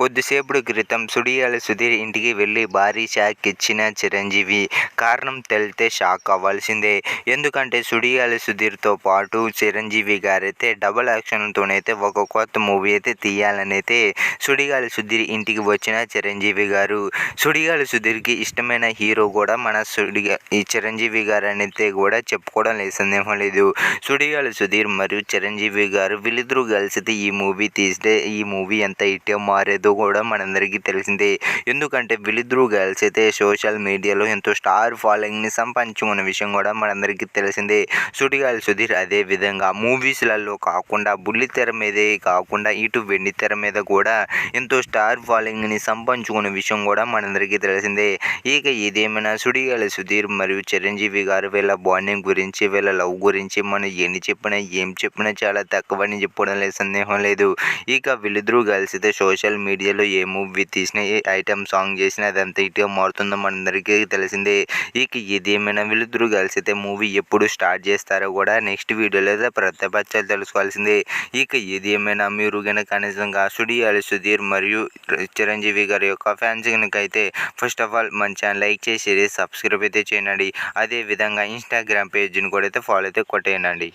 కొద్దిసేపటి క్రితం సుడియాల సుధీర్ ఇంటికి వెళ్ళి భారీ షాక్ ఇచ్చిన చిరంజీవి కారణం తెలితే షాక్ అవ్వాల్సిందే. ఎందుకంటే సుడియాల సుధీర్తో పాటు చిరంజీవి గారైతే డబల్ యాక్షన్తోనైతే ఒక కొత్త మూవీ అయితే తీయాలని అయితే సుడిగాలి సుధీర్ ఇంటికి వచ్చిన చిరంజీవి గారు. సుడిగాలి సుధీర్కి ఇష్టమైన హీరో కూడా మన సుడిగా ఈ చిరంజీవి గారు అయితే కూడా చెప్పుకోవడం లేదు సందేహం లేదు. సుడిగాలి సుధీర్ మరియు చిరంజీవి గారు వీళ్ళిద్దరూ కలిసితే ఈ మూవీ తీస్తే ఈ మూవీ ఎంత ఇట్టే మారేదో కూడా మనందరికీ తెలిసిందే. ఎందుకంటే వీళ్ళిద్దరూ గర్ల్స్ అయితే సోషల్ మీడియాలో ఎంతో స్టార్ ఫాలోయింగ్ని సంపాదించుకున్న విషయం కూడా మనందరికీ తెలిసిందే. సుడిగాలి సుధీర్ అదే విధంగా మూవీస్లలో కాకుండా బుల్లి తెర మీదే కాకుండా ఇటు వెండి తెర మీద కూడా ఎంతో స్టార్ ఫాలోయింగ్ని సంపాదించుకున్న విషయం కూడా మనందరికీ తెలిసిందే. ఇక ఇదేమైనా సుడిగాలి సుధీర్ మరియు చిరంజీవి గారు వీళ్ళ బాండింగ్ గురించి వీళ్ళ లవ్ గురించి మనం ఎన్ని చెప్పినా ఏం చెప్పినా చాలా తక్కువని చెప్పడం లేదు సందేహం లేదు. ఇక వీళ్ళిద్దరూ కలిసితే సోషల్ మీడియా మీడియాలో ఏ మూవీ తీసినా ఏ ఐటమ్ సాంగ్ చేసినా అదంతా ఇటుగా మారుతుందో మనందరికీ తెలిసిందే. ఇక ఇదేమైనా వీళ్ళిద్దరూ కలిసితే మూవీ ఎప్పుడు స్టార్ట్ చేస్తారో కూడా నెక్స్ట్ వీడియోలో అయితే ప్రత్యపచ్చాలు తెలుసుకోవాల్సిందే. ఇక ఇదేమైనా మీరు కనుక కనీసంగా సుడియాలు సుధీర్ మరియు చిరంజీవి గారి యొక్క ఫ్యాన్స్ కనుక అయితే ఫస్ట్ ఆఫ్ ఆల్ మన ఛానల్ లైక్ చేసి సబ్స్క్రైబ్ అయితే చేయండి. అదే విధంగా ఇన్స్టాగ్రామ్ పేజ్ని కూడా అయితే ఫాలో అయితే కొట్టేయండి.